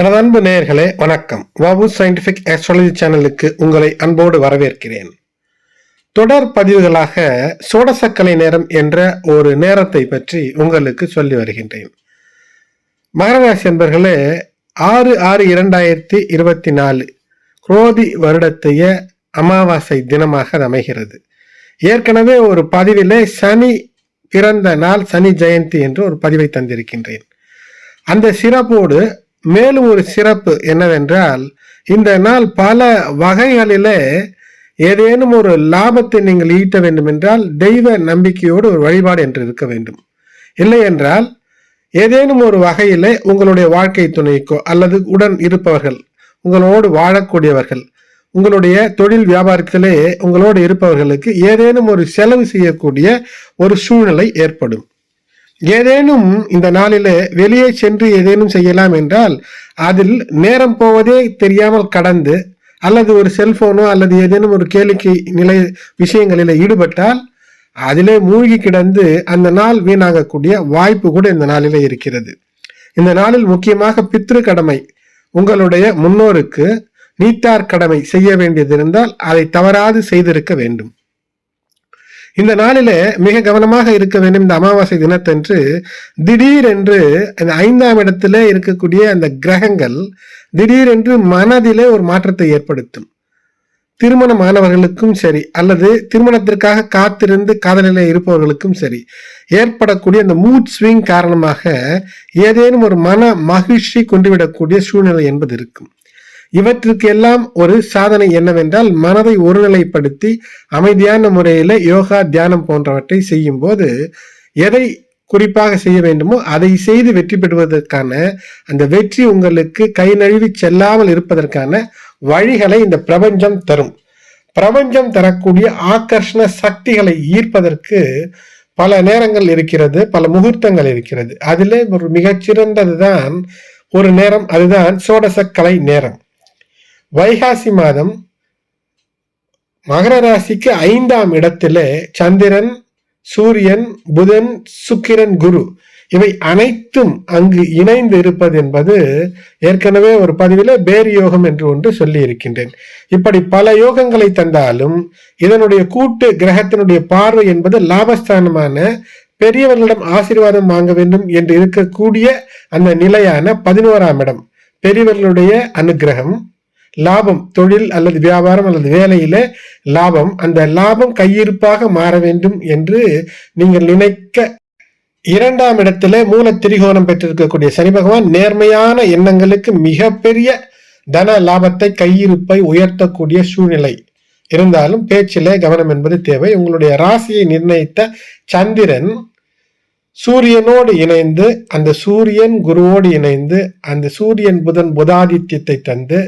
எனது அன்பு நேயர்களே வணக்கம். வாபு சயின்டிபிக் ஆஸ்ட்ராலஜி சேனலுக்கு உங்களை அன்போடு வரவேற்கிறேன். தொடர் பதிவுகளாக சோடசக்கலை நேரம் என்ற ஒரு நேரத்தை பற்றி உங்களுக்கு சொல்லி வருகின்றேன். மகரராசி என்பர்களே ஆறு ஆறு இரண்டாயிரத்தி இருபத்தி நாலு குரோதி வருடத்தைய அமாவாசை தினமாக அமைகிறது. ஏற்கனவே ஒரு பதிவிலே சனி பிறந்த நாள் சனி ஜெயந்தி என்று ஒரு பதிவை தந்திருக்கின்றேன். அந்த சிறப்போடு மேலும் ஒரு சிறப்பு என்னவென்றால் இந்த நாள் பல வகைகளிலே ஏதேனும் ஒரு லாபத்தை நீங்கள் ஈட்ட வேண்டும் என்றால் தெய்வ நம்பிக்கையோடு ஒரு வழிபாடு என்று இருக்க வேண்டும். இல்லை என்றால் ஏதேனும் ஒரு வகையிலே உங்களுடைய வாழ்க்கை துணைக்கோ அல்லது உடன் இருப்பவர்கள் உங்களோடு வாழக்கூடியவர்கள் உங்களுடைய தொழில் வியாபாரத்திலே உங்களோடு இருப்பவர்களுக்கு ஏதேனும் ஒரு செலவு செய்யக்கூடிய ஒரு சூழ்நிலை ஏற்படும். ஏதேனும் இந்த நாளிலே வெளியே சென்று ஏதேனும் செய்யலாம் என்றால் அதில் நேரம் போவதே தெரியாமல் கடந்து அல்லது ஒரு செல்போனோ அல்லது ஏதேனும் ஒரு கேளிக்கை நிலை விஷயங்களில் ஈடுபட்டால் அதிலே மூழ்கி கிடந்து அந்த நாள் வீணாகக்கூடிய வாய்ப்பு கூட இந்த நாளிலே இருக்கிறது. இந்த நாளில் முக்கியமாக பித்ரு கடமை உங்களுடைய முன்னோருக்கு நீத்தார் கடமை செய்ய வேண்டியது இருந்தால் அதை தவறாது செய்திருக்க வேண்டும். இந்த நாளிலே மிக கவனமாக இருக்க வேண்டும் இந்த அமாவாசை தினத்தன்று. திடீரென்று அந்த ஐந்தாம் இடத்துல இருக்கக்கூடிய அந்த கிரகங்கள் திடீரென்று மனதிலே ஒரு மாற்றத்தை ஏற்படுத்தும். திருமணமானவர்களுக்கும் சரி அல்லது திருமணத்திற்காக காத்திருந்து காதலில் இருப்பவர்களுக்கும் சரி ஏற்படக்கூடிய அந்த மூட் ஸ்விங் காரணமாக ஏதேனும் ஒரு மன மகிழ்ச்சி கொண்டுவிடக்கூடிய சூழ்நிலை என்பது இருக்கும். இவற்றுக்கு எல்லாம் ஒரு சாதனை என்னவென்றால் மனதை ஒருநிலைப்படுத்தி அமைதியான முறையில் யோகா தியானம் போன்றவற்றை செய்யும் போது எதை குறிப்பாக செய்ய வேண்டுமோ அதை செய்து வெற்றி பெறுவதற்கான அந்த வெற்றி உங்களுக்கு கை நழுவி செல்லாமல் இருப்பதற்கான வழிகளை இந்த பிரபஞ்சம் தரும். பிரபஞ்சம் தரக்கூடிய ஆக்கர்ஷண சக்திகளை ஈர்ப்பதற்கு பல நேரங்கள் இருக்கிறது பல முகூர்த்தங்கள் இருக்கிறது. அதிலே ஒரு மிகச்சிறந்ததுதான் ஒரு நேரம் அதுதான் சோடசக்கலை நேரம். வைகாசி மாதம் மகர ராசிக்கு ஐந்தாம் இடத்திலே சந்திரன் சூரியன் புதன் சுக்கிரன் குரு. இவை அனைத்தும் அங்கு இணைந்து இருப்பது என்பது ஏற்கனவே ஒரு பதிவில் பேரி யோகம் என்று ஒன்று சொல்லி இருக்கின்றேன் இப்படி பல யோகங்களை தந்தாலும் இதனுடைய கூட்டு கிரகத்தினுடைய பார்வை என்பது லாபஸ்தானமான பெரியவர்களிடம் ஆசீர்வாதம் வாங்க வேண்டும் என்று இருக்கக்கூடிய அந்த நிலையான பதினோராம் இடம். பெரியவர்களுடைய அனுகிரகம் லாபம் தொழில் அல்லது வியாபாரம் அல்லது வேலையில லாபம் அந்த லாபம் கையிருப்பாக மாற வேண்டும் என்று நீங்கள் நினைக்க இரண்டாம் இடத்துல மூல திரிகோணம் பெற்றிருக்கக்கூடிய சனி பகவான் நேர்மையான எண்ணங்களுக்கு மிகப்பெரிய தன லாபத்தை கையிருப்பை உயர்த்தக்கூடிய சூழ்நிலை. இருந்தாலும் பேச்சிலே கவனம் என்பது தேவை. உங்களுடைய ராசியை நிர்ணயித்த சந்திரன் சூரியனோடு இணைந்து அந்த சூரியன் குருவோடு இணைந்து அந்த சூரியன் புதன் புதாதித்யத்தை தந்து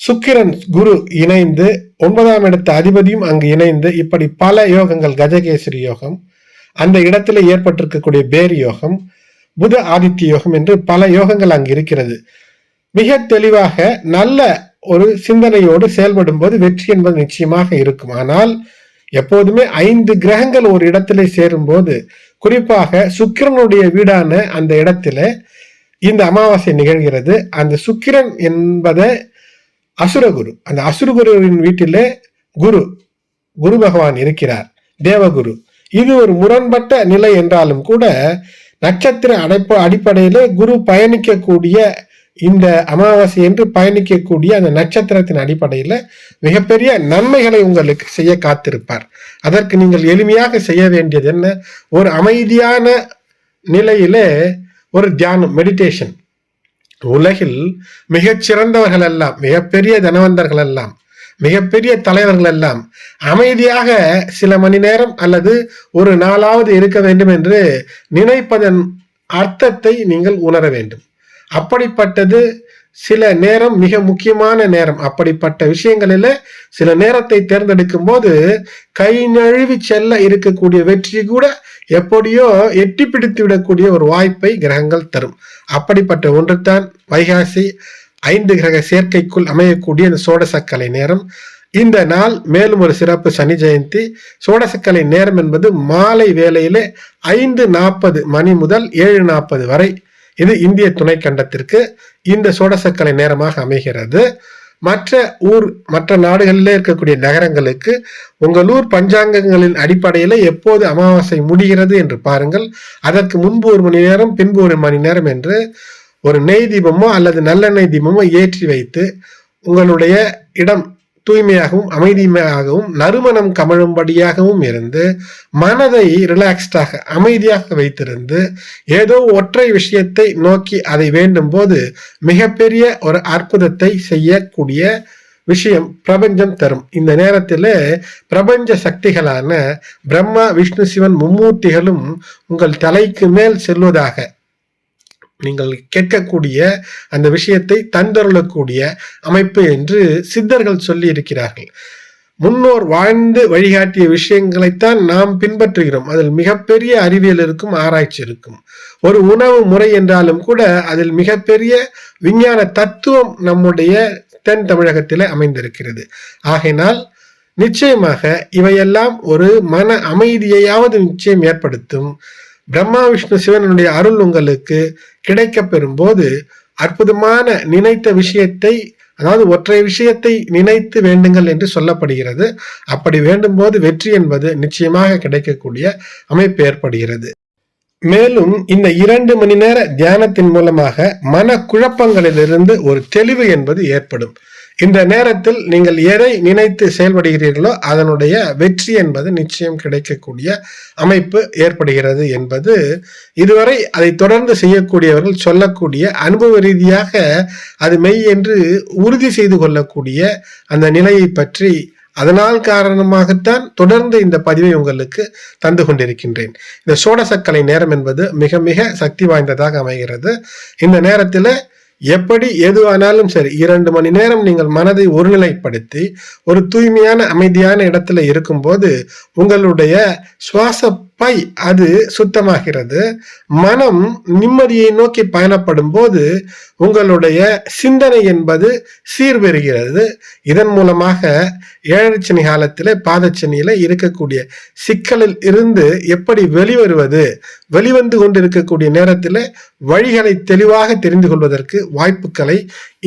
சுக்கிரன் குரு இணைந்து ஒன்பதாம் இடத்த அதிபதியும் அங்கு இணைந்து இப்படி பல யோகங்கள் கஜகேசரி யோகம் அந்த இடத்துல ஏற்பட்டிருக்கக்கூடிய பேர் யோகம் புத ஆதித்ய யோகம் என்று பல யோகங்கள் அங்கு இருக்கிறது. மிக தெளிவாக நல்ல ஒரு சிந்தனையோடு செயல்படும் போது வெற்றி என்பது நிச்சயமாக இருக்கும். ஆனால் எப்போதுமே ஐந்து கிரகங்கள் ஒரு இடத்திலே சேரும் போது குறிப்பாக சுக்கிரனுடைய வீடான அந்த இடத்துல இந்த அமாவாசை நிகழ்கிறது. அந்த சுக்கிரன் என்பதை அசுரகுரு அந்த அசுரகுருவின் வீட்டிலே குரு குரு பகவான் இருக்கிறார் தேவகுரு. இது ஒரு முரண்பட்ட நிலை என்றாலும் கூட நட்சத்திர அடைப்பு அடிப்படையிலே குரு பயணிக்கக்கூடிய இந்த அமாவாசை என்று பயணிக்கக்கூடிய அந்த நட்சத்திரத்தின் அடிப்படையில் மிகப்பெரிய நன்மைகளை உங்களுக்கு செய்ய காத்திருப்பார். அதற்கு நீங்கள் எளிமையாக செய்ய வேண்டியது என்ன? ஒரு அமைதியான நிலையிலே ஒரு தியானம் மெடிடேஷன் உலகில் மிகச்சிறந்தவர்கள் எல்லாம் மிகப்பெரிய தனவந்தர்கள் எல்லாம் மிகப்பெரிய தலைவர்கள் எல்லாம் அமைதியாக சில மணி நேரம் அல்லது ஒரு நாளாவது இருக்க வேண்டும் என்று நினைப்பதன் அர்த்தத்தை நீங்கள் உணர வேண்டும். அப்படிப்பட்டது சில நேரம் மிக முக்கியமான நேரம். அப்படிப்பட்ட விஷயங்களில் சில நேரத்தை தேர்ந்தெடுக்கும் போது கை நழுவி செல்ல இருக்கக்கூடிய வெற்றி கூட எப்படியோ எட்டி பிடித்து விடக்கூடிய ஒரு வாய்ப்பை கிரகங்கள் தரும். அப்படிப்பட்ட ஒன்றுதான் வைகாசி ஐந்து கிரக சேர்க்கைக்குள் அமையக்கூடிய இந்த சோடசக்கலை நேரம். இந்த நாள் மேலும் ஒரு சிறப்பு சனி ஜெயந்தி. சோடசக்கலை நேரம் என்பது மாலை வேளையிலே ஐந்து நாற்பது மணி முதல் ஏழு நாற்பது வரை இது இந்திய துணைக்கண்டத்திற்கு இந்த சோடசக்கலை நேரமாக அமைகிறது. மற்ற ஊர் மற்ற நாடுகளில் இருக்கக்கூடிய நகரங்களுக்கு உங்கள் ஊர் பஞ்சாங்கங்களின் அடிப்படையில் எப்போது அமாவாசை முடிகிறது என்று பாருங்கள். அதற்கு முன்பு ஒரு மணி நேரம் பின்பு ஒரு மணி நேரம் என்று ஒரு நெய் தீபமோ அல்லது நல்லெண்ணெய் தீபமோ ஏற்றி வைத்து உங்களுடைய இடம் தூய்மையாகவும் அமைதியாகவும் நறுமணம் கமழும்படியாகவும் இருந்து மனதை ரிலாக்ஸ்டாக அமைதியாக வைத்திருந்து ஏதோ ஒற்றை விஷயத்தை நோக்கி அதை வேண்டும் போது மிகப்பெரிய ஒரு அற்புதத்தை செய்யக்கூடிய விஷயம் பிரபஞ்சம் தரும். இந்த நேரத்தில் பிரபஞ்ச சக்திகளான பிரம்மா விஷ்ணு சிவன் மும்மூர்த்திகளும் உங்கள் தலைக்கு மேல் செல்வதாக நீங்கள் கேட்கக்கூடிய அந்த விஷயத்தை தந்தருளக்கூடிய அமைப்பு என்று சித்தர்கள் சொல்லி இருக்கிறார்கள் முன்னோர் வாழ்ந்து வழிகாட்டிய விஷயங்களைத்தான் நாம் பின்பற்றுகிறோம். அதில் மிகப்பெரிய அறிவியல் இருக்கும் ஆராய்ச்சி இருக்கும். ஒரு உணவு முறை என்றாலும் கூட அதில் மிகப்பெரிய விஞ்ஞான தத்துவம் நம்முடைய தென் தமிழகத்தில் அமைந்திருக்கிறது. ஆகையினால் நிச்சயமாக இவையெல்லாம் ஒரு மன அமைதியையாவது நிச்சயம் ஏற்படுத்தும். பிரம்மா விஷ்ணு சிவனுடைய அருள் உங்களுக்கு கிடைக்க பெறும்போது அற்புதமான நினைத்த விஷயத்தை அதாவது ஒற்றை விஷயத்தை நினைத்து வேண்டுங்கள் என்று சொல்லப்படுகிறது. அப்படி வேண்டும் போது வெற்றி என்பது நிச்சயமாக கிடைக்கக்கூடிய அமைப்பு ஏற்படுகிறது. மேலும் இந்த இரண்டு மணி நேர தியானத்தின் மூலமாக மன குழப்பங்களிலிருந்து ஒரு தெளிவு என்பது ஏற்படும். இந்த நேரத்தில் நீங்கள் எதை நினைத்து செயல்படுகிறீர்களோ அதனுடைய வெற்றி என்பது நிச்சயம் கிடைக்கக்கூடிய அமைப்பு ஏற்படுகிறது என்பது இதுவரை அதை தொடர்ந்து செய்யக்கூடியவர்கள் சொல்லக்கூடிய அனுபவ ரீதியாக அது மெய் என்று உறுதி செய்து கொள்ளக்கூடிய அந்த நிலையை பற்றி அதனால் காரணமாகத்தான் தொடர்ந்து இந்த பதிவை உங்களுக்கு தந்து கொண்டிருக்கின்றேன். இந்த சோடசக்கலை நேரம் என்பது மிக மிக சக்தி வாய்ந்ததாக அமைகிறது. இந்த நேரத்தில் எப்படி எதுவானாலும் சரி இரண்டு மணி நேரம் நீங்கள் மனதை ஒருநிலைப்படுத்தி ஒரு தூய்மையான அமைதியான இடத்துல இருக்கும்போது உங்களுடைய சுவாச பை அது சுத்தமாகிறது. மனம் நிம்மதியை நோக்கி பயணப்படும் போது உங்களுடைய சிந்தனை என்பது சீர்பெறுகிறது. இதன் மூலமாக ஏழச்சனி காலத்தில் பாதச்சனியில் இருக்கக்கூடிய சிக்கலில் இருந்து எப்படி வெளிவருவது வெளிவந்து கொண்டிருக்கக்கூடிய நேரத்தில் வழிகளை தெளிவாக தெரிந்து கொள்வதற்கு வாய்ப்புகளை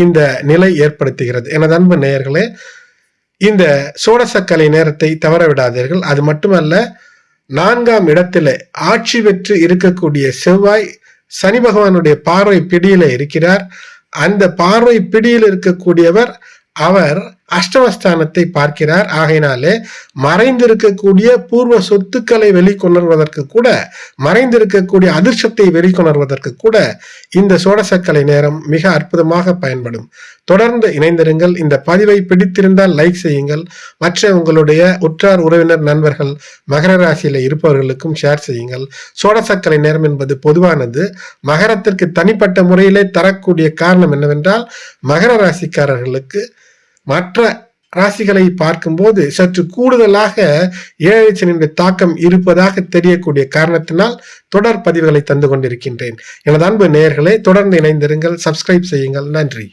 இந்த நிலை ஏற்படுத்துகிறது. எனது அன்பு நேயர்களே இந்த சோடசக்கலை நேரத்தை தவற விடாதீர்கள். அது மட்டுமல்ல நான்காம் இடத்துல ஆட்சி பெற்று இருக்கக்கூடிய செவ்வாய் சனி பகவானுடைய பார்வை பிடியில இருக்கிறார். அந்த பார்வை பிடியில் இருக்கக்கூடியவர் அவர் அஷ்டமஸ்தானத்தை பார்க்கிறார். ஆகையினாலே மறைந்திருக்கக்கூடிய பூர்வ சொத்துக்களை வெளிக்கொணர்வதற்கு கூட மறைந்திருக்கக்கூடிய அதிர்ஷ்டத்தை வெளிக்கொணர்வதற்கு கூட இந்த சோடசக்கலை நேரம் மிக அற்புதமாக பயன்படும். தொடர்ந்து இணைந்திருங்கள். இந்த பதிவை பிடித்திருந்தால் லைக் செய்யுங்கள். மற்ற உங்களுடைய உற்றார் உறவினர் நண்பர்கள் மகர ராசியில இருப்பவர்களுக்கும் ஷேர் செய்யுங்கள். சோடசக்கலை நேரம் என்பது பொதுவானது. மகரத்திற்கு தனிப்பட்ட முறையிலே தரக்கூடிய காரணம் என்னவென்றால் மகர ராசிக்காரர்களுக்கு மற்ற ராசிகளை பார்க்கும்போது சற்று கூடுதலாக ஏழை தாக்கம் இருப்பதாக தெரியக்கூடிய காரணத்தினால் தொடர் பதிவுகளை தந்து கொண்டிருக்கின்றேன். எனது அன்பு நேயர்களே தொடர்ந்து இணைந்திருங்கள். சப்ஸ்கிரைப் செய்யுங்கள். நன்றி.